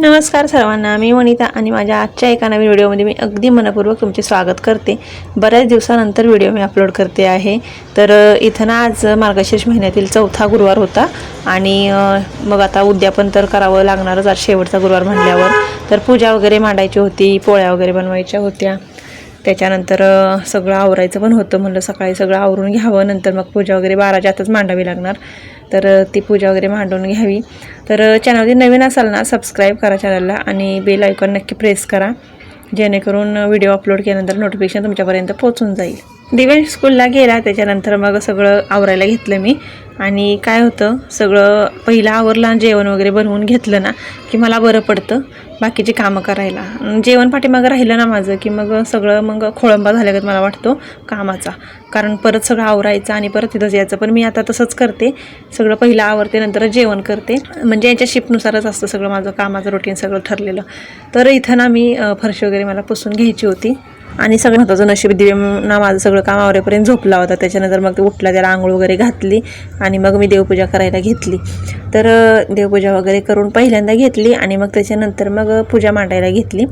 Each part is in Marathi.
नमस्कार सर्वांना मी वनिता आणि माझ्या आजच्या एका नवीन व्हिडिओमध्ये मी अगदी मनपूर्वक तुमचे स्वागत करते. बऱ्याच दिवसानंतर व्हिडिओ मी अपलोड करते आहे. तर इथं ना आज मार्गशीर्ष महिन्यातील चौथा गुरुवार होता आणि मग आता उद्यापन तर करावं लागणारच आज शेवटचा गुरुवार म्हणल्यावर. तर पूजा वगैरे मांडायची होती पोळ्या वगैरे बनवायच्या होत्या. त्याच्यानंतर सगळं आवरायचं पण होतं. म्हणलं सकाळी सगळं आवरून घ्यावं. नंतर मग पूजा वगैरे बाराच्या आतच मांडावी लागणार. तर ती पूजा वगैरे मांडून घ्यावी. तर चॅनलवरती नवीन असाल ना सबस्क्राईब करा चॅनलला आणि बेल आयकॉन नक्की प्रेस करा. जेणेकरून व्हिडिओ अपलोड केल्यानंतर नोटिफिकेशन तुमच्यापर्यंत पोहोचून जाईल. दिवेश स्कूलला गेला. त्याच्यानंतर मग सगळं आवरायला घेतलं मी. आणि काय होतं सगळं पहिलं आवरलं जेवण वगैरे बनवून घेतलं ना की मला बरं पडतं बाकीची कामं करायला. जेवण पाठीमागं राहिलं ना माझं की मग सगळं मग खोळंबा झाल्यागत मला वाटतो कामाचा. कारण परत सगळं आवरायचं आणि परत तिथंच यायचं. पण मी आता तसंच करते. सगळं पहिलं आवरते नंतर जेवण करते. म्हणजे याच्या शिफ्टनुसारच असतं सगळं माझं कामाचं रुटीन सगळं ठरलेलं. तर इथं ना मी फरशी वगैरे मला पुसून घ्यायची होती. आणि सगळं महत्त्वाचं नशीब दिवे ना माझं सगळं काम आवरेपर्यंत झोपला होता. त्याच्यानंतर मग ते उठला त्याला आंघोळ वगैरे घातली आणि मग मी देवपूजा करायला घेतली. तर देवपूजा वगैरे करून पहिल्यांदा घेतली आणि मग त्याच्यानंतर मग पूजा मांडायला घेतली.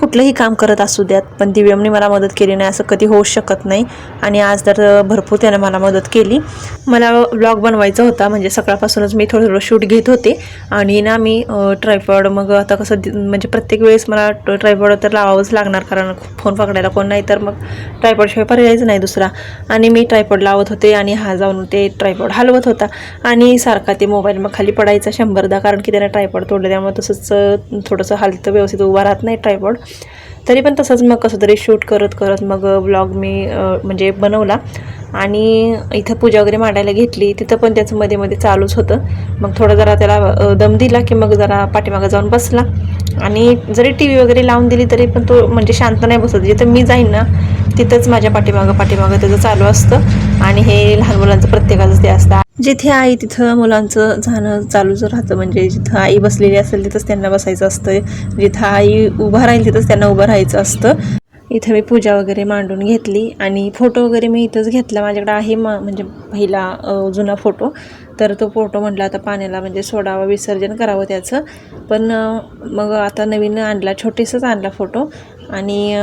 कुठलंही काम करत असू द्यात पण दिव्यमने मला मदत केली नाही असं कधी होऊ शकत नाही. आणि आज तर भरपूर त्यानं मला मदत केली. मला ब्लॉग बनवायचा होता म्हणजे सकाळपासूनच मी थोडं थोडं शूट घेत होते. आणि ना मी ट्रायपॉड मग आता कसं दि- म्हणजे प्रत्येक वेळेस मला ट्रायपॉड तर लावावंच लागणार कारण फोन पकडायला कोण नाही तर मग ट्रायपॉडशिवाय पर्यायच नाही दुसरा. आणि मी ट्रायपॉड लावत होते आणि हा जाऊन ते ट्रायपॉड हलवत होता. आणि सारखा ते मोबाईल मग खाली पडायचा शंभरदा कारण की त्याने ट्रायपॉड तोडलं त्यामुळे तसंच थोडंसं हलतं व्यवस्थित उभा राहत नाही ट्रायपॉड तरी पण तसंच मग कसं तरी शूट करत करत मग ब्लॉग मी म्हणजे बनवला. आणि इथं पूजा वगैरे मांडायला घेतली. तिथं पण त्याचं मध्ये मध्ये चालूच होतं. मग थोडं जरा त्याला दम दिला की मग जरा पाठीमागं जाऊन बसला. आणि जरी टी व्ही वगैरे लावून दिली तरी पण तो म्हणजे शांत नाही बसत. जिथं मी जाईन ना तिथंच माझ्या पाठीमागं पाठीमागं त्याचं चालू असतं. आणि हे लहान मुलांचं प्रत्येकाचं ते असतं. जिथे आई तिथं मुलांचं जाणं चालूच राहतं. म्हणजे जिथं आई बसलेली असेल तिथंच त्यांना बसायचं असतं. जिथं आई उभं राहील तिथंच त्यांना उभं राहायचं असतं. इथं मी पूजा वगैरे मांडून घेतली आणि फोटो वगैरे मी इथंच घेतला. माझ्याकडे आहे मा म्हणजे पहिला जुना फोटो. तर तो फोटो म्हटला आता पाण्याला म्हणजे सोडावं विसर्जन करावं त्याचं. पण मग आता नवीन आणला छोटेसंच आणला फोटो. आणि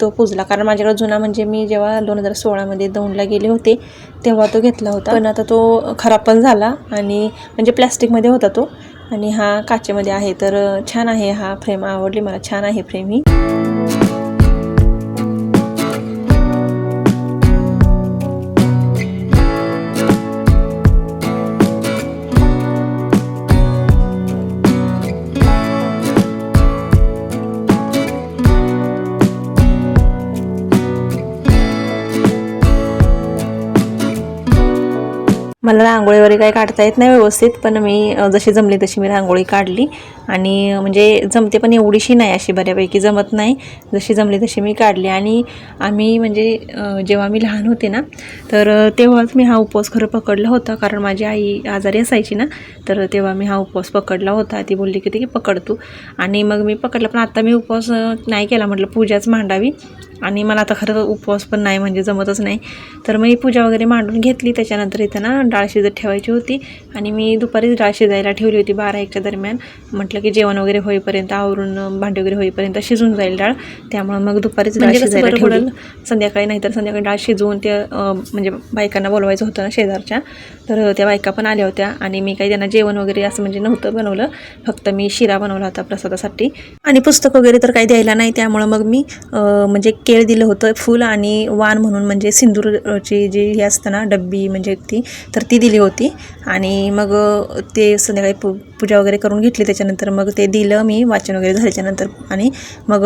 तो पुजला. कारण माझ्याकडे जुना म्हणजे मी जेव्हा दोन हजार सोळामध्ये दौंडला गेले होते तेव्हा तो घेतला होता. पण आता तो खराब पण झाला आणि म्हणजे प्लॅस्टिकमध्ये होता तो. आणि हा काचेमध्ये आहे. तर छान आहे हा फ्रेम. आवडली मला. छान आहे फ्रेम ही. मला रांगोळी वगैरे काही काढता येत नाही व्यवस्थित पण मी जशी जमली तशी मी रांगोळी काढली. आणि म्हणजे जमते पण एवढीशी नाही अशी बऱ्यापैकी जमत नाही. जशी जमली तशी मी काढली. आणि आम्ही म्हणजे जेव्हा मी लहान होते ना तर तेव्हाच मी हा उपवास खरं पकडला होता. कारण माझी आई आजारी असायची ना तर तेव्हा मी हा उपवास पकडला होता. ती बोलली की ते पकड तू. आणि मग मी पकडला पण आता मी उपवास नाही केला. म्हटलं पूजाच मांडावी. आणि मला आता खरं उपवास पण नाही म्हणजे जमतच नाही. तर मग ही पूजा वगैरे मांडून घेतली. त्याच्यानंतर इथं ना डाळ शिजत ठेवायची होती. आणि मी दुपारीच डाळ शिजायला ठेवली होती बारा एकच्या दरम्यान. म्हटलं की जेवण वगैरे होईपर्यंत आवरून भांडी वगैरे होईपर्यंत शिजून जाईल डाळ. त्यामुळे मग दुपारीच डाळ म्हणजे शिजायला ठेवली. संध्याकाळी नाही तर संध्याकाळी डाळ शिजवून ते अं, म्हणजे बायकांना बोलवायचं होतं ना शेजारच्या. तर त्या बायका पण आल्या होत्या. आणि मी काही त्यांना जेवण वगैरे असं म्हणजे नव्हतं बनवलं. फक्त मी शिरा बनवला होता प्रसादासाठी. आणि पुस्तक वगैरे तर काही द्यायला नाही. त्यामुळं मग मी म्हणजे केळ दिलं होतं फुल आणि वाण म्हणून म्हणजे सिंदूरची जी हे असतं ना डब्बी म्हणजे ती तर ती दिली होती. आणि मग ते संध्याकाळी पु पूजा वगैरे करून घेतली. त्याच्यानंतर मग ते दिलं मी वाचन वगैरे झाल्याच्यानंतर आणि मग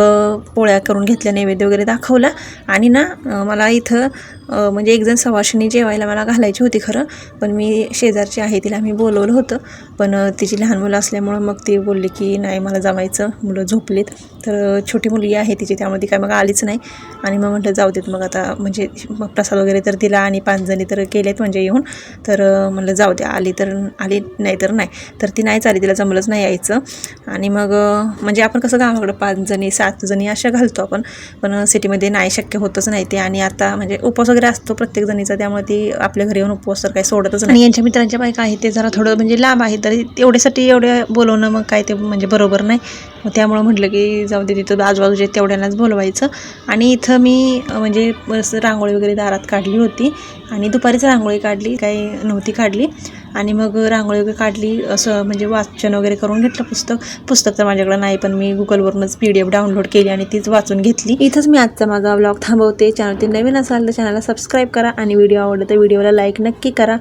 पोळ्या करून घेतल्या नैवेद्य वगैरे दाखवला. आणि ना मला इथं म्हणजे एकजण सवाशिनी जेवायला मला घालायची होती खरं. पण मी शेजारची आहे तिला मी बोलवलं होतं. पण तिची लहान मुलं असल्यामुळं मग ती बोलली की नाही मला जमायचं. मुलं झोपलीत. तर छोटी मुलगी आहे तिची त्यामुळे ती काय मग आलीच नाही. आणि मग म्हटलं जाऊ देत मग आता म्हणजे मग प्रसाद वगैरे तर दिला आणि पाचजणी तर केलेत म्हणजे येऊन. तर म्हटलं म्हणलं जाऊ द्या आली तर आली नाही तर नाही. तर ती नाही आली तिला जमलंच नाही यायचं. आणि मग म्हणजे आपण कसं गावाकडं पाच जणी सात जणी अशा घालतो आपण. पण सिटीमध्ये नाही शक्य होतच नाही ते. आणि आता म्हणजे उपवास वगैरे असतो प्रत्येक जणीचा त्यामुळे ती आपल्या घरी येऊन उपवास तर काही सोडतच नाही. यांच्या मित्रांच्या बायका आहेत ते जरा थोडं म्हणजे लांब आहे तरी तेवढ्यासाठी एवढ्या बोलवणं मग काय ते म्हणजे बरोबर नाही. मग त्यामुळं म्हटलं की जाऊ दे तिथं आजूबाजूचे तेवढ्यांनाच बोलवायचं. आणि इथं मी म्हणजे रांगोळी वगैरे दारात काढली होती. आणि दुपारीच रांगोळी काढली काही नव्हती काढली. आणि मग रांगोळी वगैरे काढली असं म्हणजे वाचन वगैरे करून घेतलं पुस्तक. पुस्तक तर माझ्याकडं नाही पण मी गुगलवरूनच पी डी एफ डाउनलोड केली आणि तीच वाचून घेतली. इथंच मी आजचा माझा ब्लॉग थांबवते. चॅनल ते नवीन असाल तर चॅनलला सबस्क्राईब करा. आणि व्हिडिओ आवडला तर व्हिडिओला लाईक नक्की करा.